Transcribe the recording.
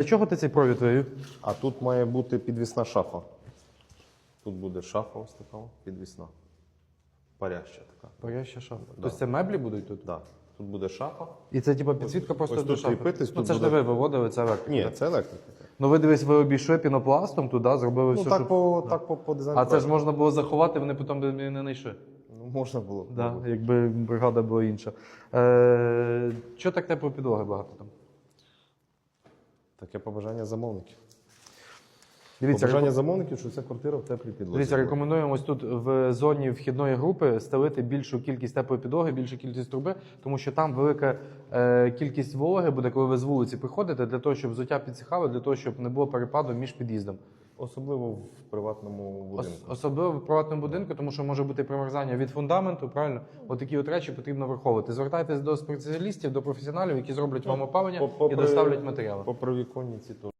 Для чого ти цей провід вивів? А тут має бути підвісна шафа. Тут буде шафа ось така о, підвісна. Паряща така. Паряща шафа. Тобто це меблі будуть тут? Да. Тут буде шафа. І це типа підсвітка просто ось до тут шафи? кріпитись, ну тут це ж не буде- ви виводили, це електрика. Ні, це електрика. Ну ви дивись, ви обійшли пінопластом туди, зробили Ну все, так щоб... по, так по, по дизайну. А це ж можна було заховати, вони потім би не знайшли. Ну, можна було. б. Да, якби бригада була інша. Е, що так теплої підлоги багато там? Таке побажання замовників. Дивіться, побажання замовників, що ця квартира в теплій підлозі. Дивіться, рекомендуємо ось тут в зоні вхідної групи стелити більшу кількість теплої підлоги, більшу кількість труби, тому що там велика е, кількість вологи буде, коли ви з вулиці приходите, для того, щоб взуття підсихало, для того, щоб не було перепаду між під'їздом. Особливо в приватному Ос- будинку. особливо в приватному будинку, тому що може бути примерзання від фундаменту. Правильно, отакі от речі потрібно враховувати. Звертайтесь до спеціалістів, до професіоналів, які зроблять вам опалення По- попри- і доставлять матеріали. По провіконні ці то